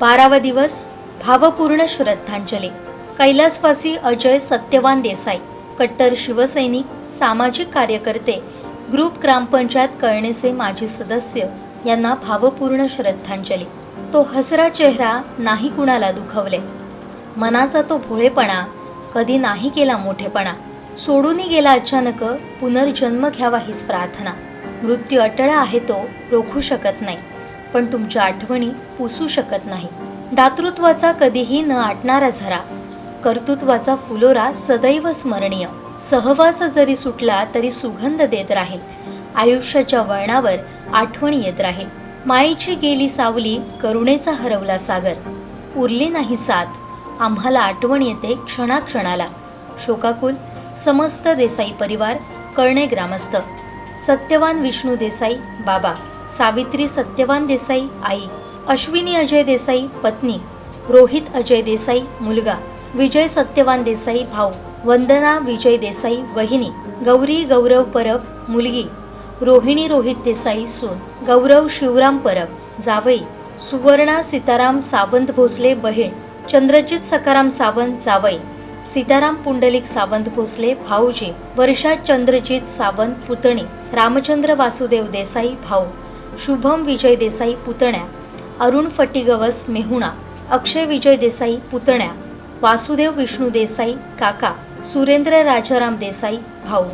बारावा दिवस भावपूर्ण श्रद्धांजली. कैलासवासी अजय सत्यवान देसाई कट्टर शिवसैनिक सामाजिक कार्यकर्ते ग्रुप ग्रामपंचायत कळणेचे माजी सदस्य यांना भावपूर्ण श्रद्धांजली. तो हसरा चेहरा नाही कुणाला दुखवले. मनाचा तो भोळेपणा कधी नाही केला मोठेपणा. सोडूनही गेला अचानक पुनर्जन्म घ्यावा हीच प्रार्थना. मृत्यू अटळा आहे तो रोखू शकत नाही. पण तुमच्या आठवणी पुसू शकत नाही. दातृत्वाचा कधीही न आटणारा झरा कर्तृत्वाचा फुलोरा सदैव स्मरणीय. सहवास जरी सुटला तरी सुगंध देत राहील. आयुष्याच्या वळणावर आठवण येत राहील. माईची गेली सावली करुणेचा हरवला सागर. उरली नाही साथ आम्हाला आठवण येते क्षणाक्षणाला. शोकाकुल समस्त देसाई परिवार कळणे ग्रामस्थ. सत्यवान विष्णू देसाई बाबा. सावित्री सत्यवान देसाई आई अश्विनी अजय देसाई पत्नी रोहित अजय देसाई मुलगा विजय सत्यवान देसाई भाऊ वंदना विजय देसाई वहिनी गौरी गौरव परब मुलगी रोहिणी रोहित देसाई सून गौरव शिवराम परब जावई सुवर्णा सीताराम सावंत भोसले बहीण चंद्रजित सकाराम सावंत जावई सीताराम पुंडलिक सावंत भोसले भाऊजी वर्षा चंद्रजित सावंत पुतणी रामचंद्र वासुदेव देसाई भाऊ शुभम विजय देसाई पुतण्या अरुण फटीगवस मेहुणा अक्षय विजय देसाई पुतण्या वासुदेव विष्णू देसाई काका सुरेंद्र राजाराम देसाई भाऊ.